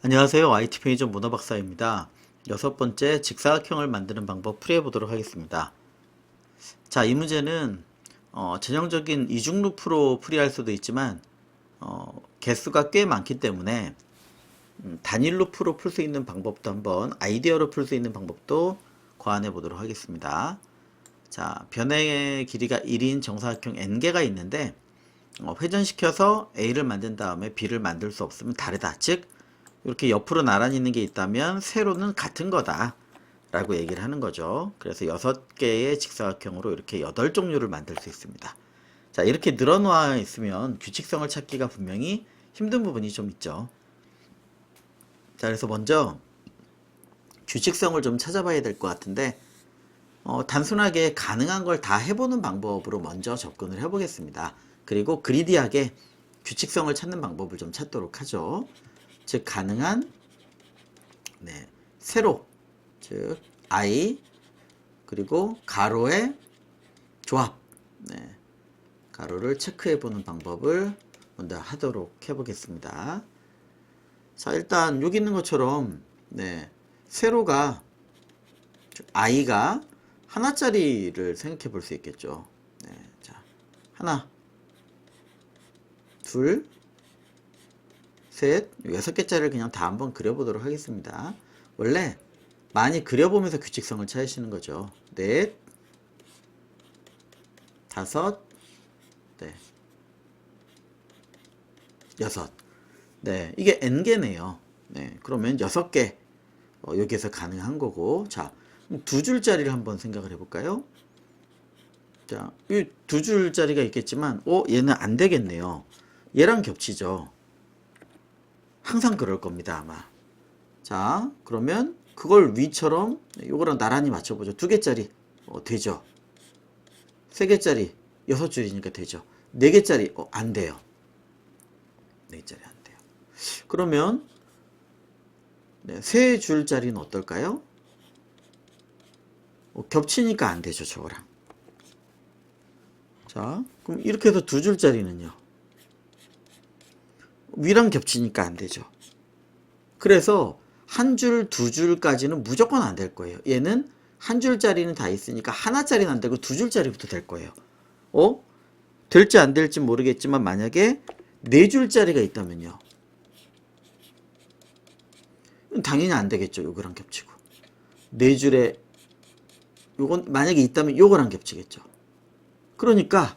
안녕하세요. IT 편의점 문어 박사입니다. 여섯 번째 직사각형을 만드는 방법 풀이해 보도록 하겠습니다. 자, 이 문제는 어, 전형적인 이중 루프로 풀이할 수도 있지만 어, 개수가 꽤 많기 때문에 음, 단일 루프로 풀 수 있는 방법도 한번 아이디어로 풀 수 있는 방법도 고안해 보도록 하겠습니다. 자, 변의 길이가 1인 정사각형 n개가 있는데 어, 회전시켜서 a를 만든 다음에 b를 만들 수 없으면 다르다. 즉 이렇게 옆으로 나란히 있는 게 있다면 세로는 같은 거다. 라고 얘기를 하는 거죠. 그래서 여섯 개의 직사각형으로 이렇게 여덟 종류를 만들 수 있습니다. 자, 이렇게 늘어놓아 있으면 규칙성을 찾기가 분명히 힘든 부분이 좀 있죠. 자, 그래서 먼저 규칙성을 좀 찾아봐야 될 것 같은데, 어, 단순하게 가능한 걸 다 해보는 방법으로 먼저 접근을 해보겠습니다. 그리고 그리디하게 규칙성을 찾는 방법을 좀 찾도록 하죠. 즉 가능한 네, 세로 즉 i 그리고 가로의 조합 네, 가로를 체크해 보는 방법을 먼저 하도록 해 보겠습니다. 자 일단 여기 있는 것처럼 네, 세로가 즉 i가 하나짜리를 생각해 볼 수 있겠죠. 네, 자 하나 둘 셋, 여섯 개짜리를 그냥 다 한번 그려보도록 하겠습니다. 원래 많이 그려보면서 규칙성을 찾으시는 거죠. 넷, 다섯, 네, 여섯. 네, 이게 n개네요. 네, 그러면 여섯 개 어, 여기에서 가능한 거고, 자, 두 줄짜리를 한번 생각을 해볼까요? 자, 이 두 줄짜리가 있겠지만, 어, 얘는 안 되겠네요. 얘랑 겹치죠. 항상 그럴 겁니다, 아마. 자, 그러면 그걸 위처럼 요거랑 나란히 맞춰보죠. 두 개짜리 어, 되죠. 세 개짜리 여섯 줄이니까 되죠. 네 개짜리 어, 안 돼요. 네 개짜리 안 돼요. 그러면 네, 세 줄짜리는 어떨까요? 어, 겹치니까 안 되죠, 저거랑. 자, 그럼 이렇게 해서 두 줄짜리는요. 위랑 겹치니까 안 되죠. 그래서 한 줄, 두 줄까지는 무조건 안 될 거예요. 얘는 한 줄짜리는 다 있으니까 하나짜리는 안 되고 두 줄짜리부터 될 거예요. 어? 될지 안 될지 모르겠지만 만약에 네 줄짜리가 있다면요. 당연히 안 되겠죠. 요거랑 겹치고. 네 줄에 요건 만약에 있다면 요거랑 겹치겠죠. 그러니까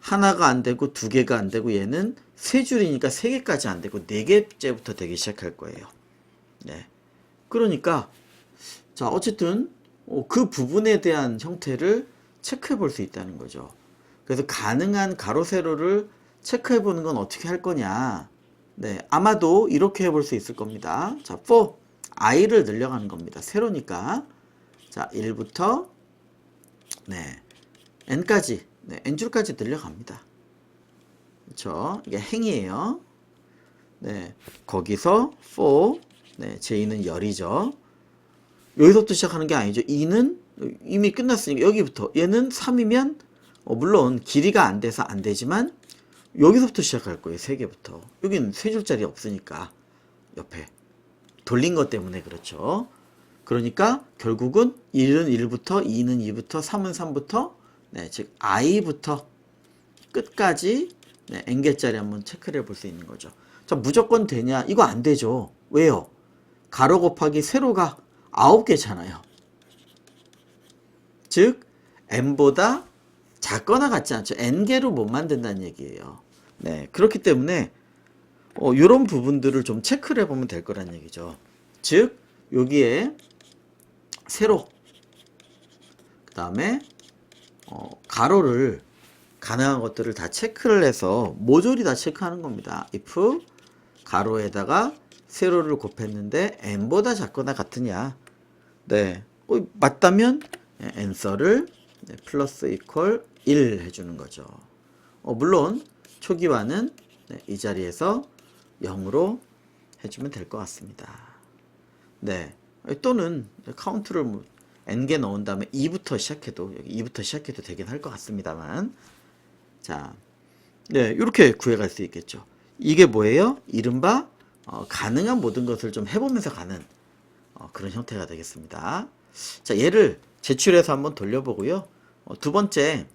하나가 안 되고 두 개가 안 되고 얘는 세 줄이니까 세 개까지 안 되고 네 개째부터 되기 시작할 거예요. 네. 그러니까 자 어쨌든 어, 그 부분에 대한 형태를 체크해 볼 수 있다는 거죠. 그래서 가능한 가로 세로를 체크해 보는 건 어떻게 할 거냐? 네, 아마도 이렇게 해볼 수 있을 겁니다. 자, 4 i를 늘려가는 겁니다. 세로니까 자 1부터 네 n까지 네, n줄까지 늘려갑니다. 그렇죠? 이게 행이에요. 네, 거기서 4, 네, j2는 열이죠. 여기서부터 시작하는 게 아니죠. 2는 이미 끝났으니까 여기부터 얘는 3이면 어, 물론 길이가 안 돼서 안 되지만 여기서부터 시작할 거예요. 세 개부터. 여기는 세 줄짜리 없으니까 옆에 돌린 것 때문에 그렇죠. 그러니까 결국은 1은 1부터 2는 2부터 3은 3부터 네, 즉 i부터 끝까지 네, n개짜리 한번 체크를 해볼 수 있는 거죠. 자, 무조건 되냐? 이거 안 되죠. 왜요? 가로 곱하기 세로가 9개잖아요. 즉 n보다 작거나 같지 않죠. n개로 못 만든다는 얘기예요. 네, 그렇기 때문에 어, 이런 부분들을 좀 체크를 해보면 될 거란 얘기죠. 즉 여기에 세로 그 다음에 어, 가로를 가능한 것들을 다 체크를 해서 모조리 다 체크하는 겁니다. if 가로에다가 세로를 곱했는데 n보다 작거나 같으냐? 네, 어, 맞다면 n서를 네, 플러스 이퀄 1 해주는 거죠. 어, 물론 초기화는 네, 이 자리에서 0으로 해주면 될 것 같습니다. 네, 또는 카운트를 뭐 n개 넣은 다음에 2부터 시작해도 여기 2부터 시작해도 되긴 할 것 같습니다만 자, 네 이렇게 구해갈 수 있겠죠. 이게 뭐예요? 이른바 어, 가능한 모든 것을 좀 해보면서 가는 어, 그런 형태가 되겠습니다. 자, 얘를 제출해서 한번 돌려보고요. 어, 두 번째,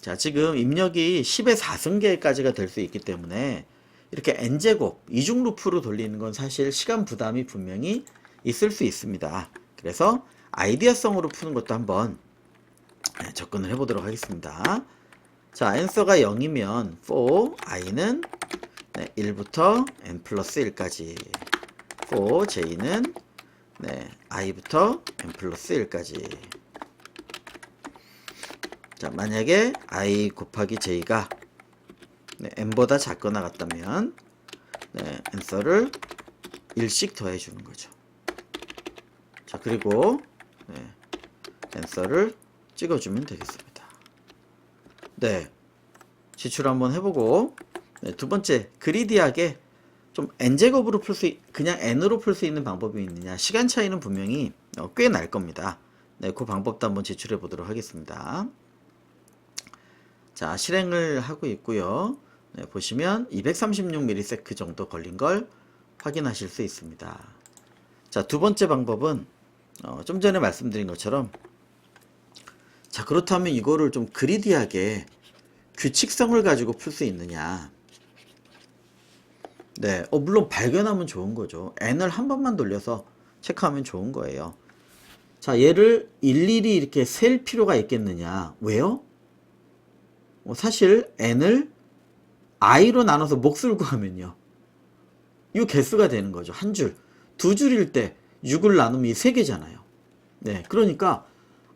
자, 지금 입력이 10의 4승계까지가 될 수 있기 때문에 이렇게 n제곱, 이중 루프로 돌리는 건 사실 시간 부담이 분명히 있을 수 있습니다. 그래서 아이디어성으로 푸는 것도 한번 네, 접근을 해보도록 하겠습니다. 자, answer가 0이면 for i는 네, 1부터 n 플러스 1까지 for j는 네, i부터 n 플러스 1까지 자, 만약에 i 곱하기 j가 네, n보다 작거나 같다면 네, answer를 1씩 더해 주는 거죠. 자, 그리고 네, answer를 찍어주면 되겠습니다. 네, 지출 한번 해보고 네, 두 번째 그리디하게 좀 n제곱으로 풀 수 그냥 n으로 풀 수 있는 방법이 있느냐 시간 차이는 분명히 어, 꽤날 겁니다. 네, 그 방법도 한번 제출해 보도록 하겠습니다. 자, 실행을 하고 있고요. 네, 보시면 236ms 정도 걸린 걸 확인하실 수 있습니다. 자, 두 번째 방법은 어, 좀 전에 말씀드린 것처럼 자, 그렇다면 이거를 좀 그리디하게 규칙성을 가지고 풀 수 있느냐? 네, 어, 물론 발견하면 좋은 거죠. n을 한 번만 돌려서 체크하면 좋은 거예요. 자, 얘를 일일이 이렇게 셀 필요가 있겠느냐? 왜요? 어, 사실 n을 i로 나눠서 몫을 구하면요. 이 개수가 되는 거죠. 한 줄. 두 줄일 때 6을 나누면 이 세 개잖아요. 네, 그러니까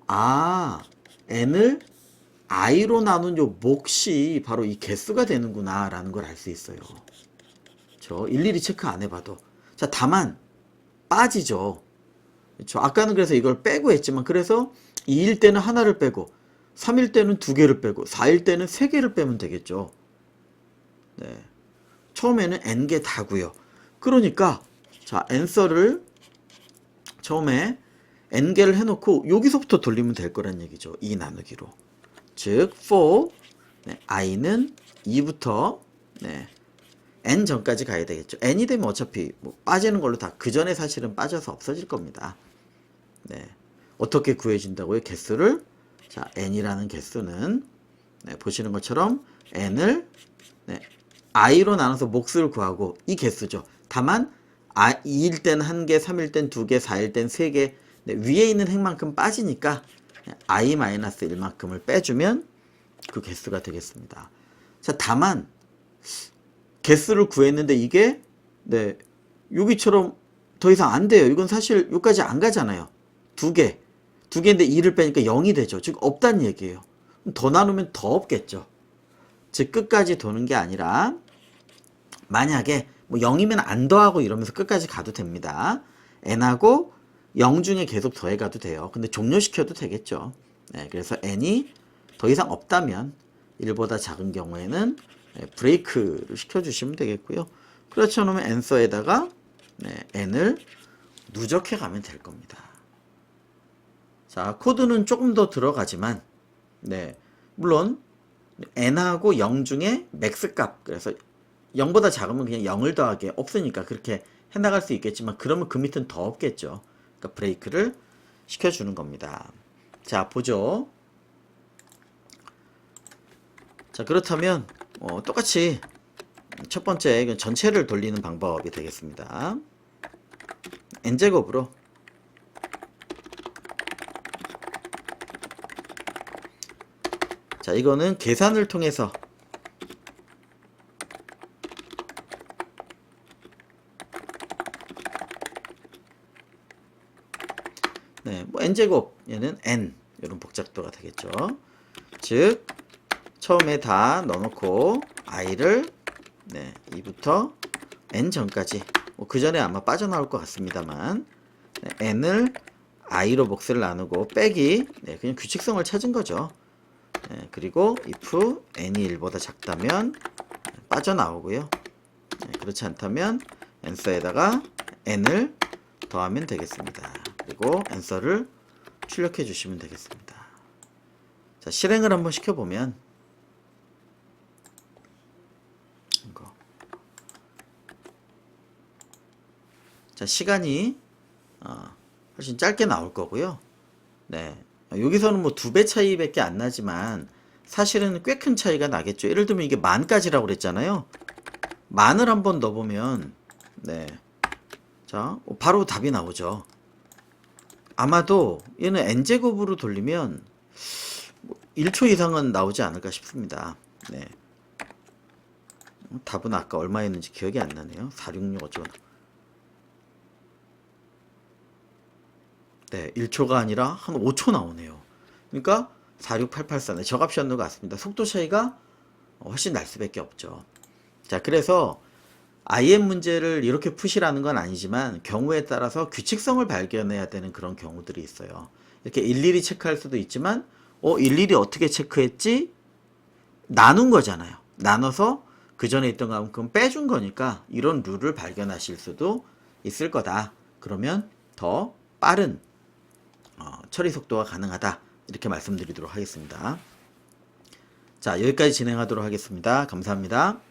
아, n을 i로 나눈 요 몫이 바로 이 개수가 되는구나 라는 걸 알 수 있어요. 저 일일이 체크 안 해봐도. 자, 다만 빠지죠. 그렇죠. 아까는 그래서 이걸 빼고 했지만 그래서 2일 때는 하나를 빼고 3일 때는 두 개를 빼고 4일 때는 세 개를 빼면 되겠죠. 네. 처음에는 n개 다고요. 그러니까 자, n서를 처음에 n개를 해놓고 여기서부터 돌리면 될 거란 얘기죠. 2 나누기로. 즉, for 네, i는 2부터 네, n 전까지 가야 되겠죠. n이 되면 어차피 뭐 빠지는 걸로 다 그 전에 사실은 빠져서 없어질 겁니다. 네, 어떻게 구해진다고요? 개수를 자 n이라는 개수는 네, 보시는 것처럼 n을 네, i로 나눠서 몫을 구하고 이 개수죠. 다만 아, 2일 땐 1개, 3일 땐 2개, 4일 땐 3개 네, 위에 있는 행만큼 빠지니까 i-1만큼을 빼주면 그 개수가 되겠습니다. 자, 다만 개수를 구했는데 이게 네 여기처럼 더 이상 안 돼요. 이건 사실 여기까지 안 가잖아요. 두 개. 두 개인데 2를 빼니까 0이 되죠. 즉 없다는 얘기예요. 더 나누면 더 없겠죠. 즉 끝까지 도는 게 아니라 만약에 뭐 0이면 안 더하고 이러면서 끝까지 가도 됩니다. n하고 0 중에 계속 더해 가도 돼요. 근데 종료시켜도 되겠죠. 네, 그래서 n이 더 이상 없다면 1보다 작은 경우에는 네, 브레이크를 시켜주시면 되겠고요. 그렇지 않으면 n서에다가 네, n을 누적해 가면 될 겁니다. 자, 코드는 조금 더 들어가지만, 네, 물론 n하고 0 중에 맥스 값, 그래서 0보다 작으면 그냥 0을 더하게 없으니까 그렇게 해나갈 수 있겠지만, 그러면 그 밑은 더 없겠죠. 그러니까 브레이크를 시켜주는 겁니다. 자, 보죠. 자, 그렇다면, 어, 똑같이 첫 번째 전체를 돌리는 방법이 되겠습니다. n제곱으로 자, 이거는 계산을 통해서 네, 뭐 n제곱 얘는 n 이런 복잡도가 되겠죠. 즉 처음에 다 넣어놓고 i를 네, 2부터 n 전까지 뭐 그 전에 아마 빠져나올 것 같습니다만 네, n을 i로 몫을 나누고 빼기 네, 그냥 규칙성을 찾은 거죠. 네, 그리고 if n이 1보다 작다면 빠져나오고요. 네, 그렇지 않다면 answer에다가 n을 더하면 되겠습니다. 그리고 answer를 출력해 주시면 되겠습니다. 자, 실행을 한번 시켜보면 이거. 자, 시간이 어, 훨씬 짧게 나올 거고요. 네. 여기서는 뭐 두 배 차이밖에 안 나지만 사실은 꽤 큰 차이가 나겠죠. 예를 들면 이게 만까지라고 그랬잖아요. 만을 한번 넣어보면 네. 자, 어, 바로 답이 나오죠. 아마도 얘는 n제곱으로 돌리면 뭐 1초 이상은 나오지 않을까 싶습니다. 네. 어, 답은 아까 얼마였는지 기억이 안 나네요. 466 어쩌고. 네, 1초가 아니라 한 5초 나오네요. 그러니까 46884네. 저값이었는 것 같습니다. 속도 차이가 훨씬 날 수밖에 없죠. 자, 그래서 IM 문제를 이렇게 푸시라는 건 아니지만 경우에 따라서 규칙성을 발견해야 되는 그런 경우들이 있어요. 이렇게 일일이 체크할 수도 있지만 어, 일일이 어떻게 체크했지? 나눈 거잖아요. 나눠서 그 전에 있던 만큼 빼준 거니까 이런 룰을 발견하실 수도 있을 거다. 그러면 더 빠른 어, 처리 속도가 가능하다. 이렇게 말씀드리도록 하겠습니다. 자, 여기까지 진행하도록 하겠습니다. 감사합니다.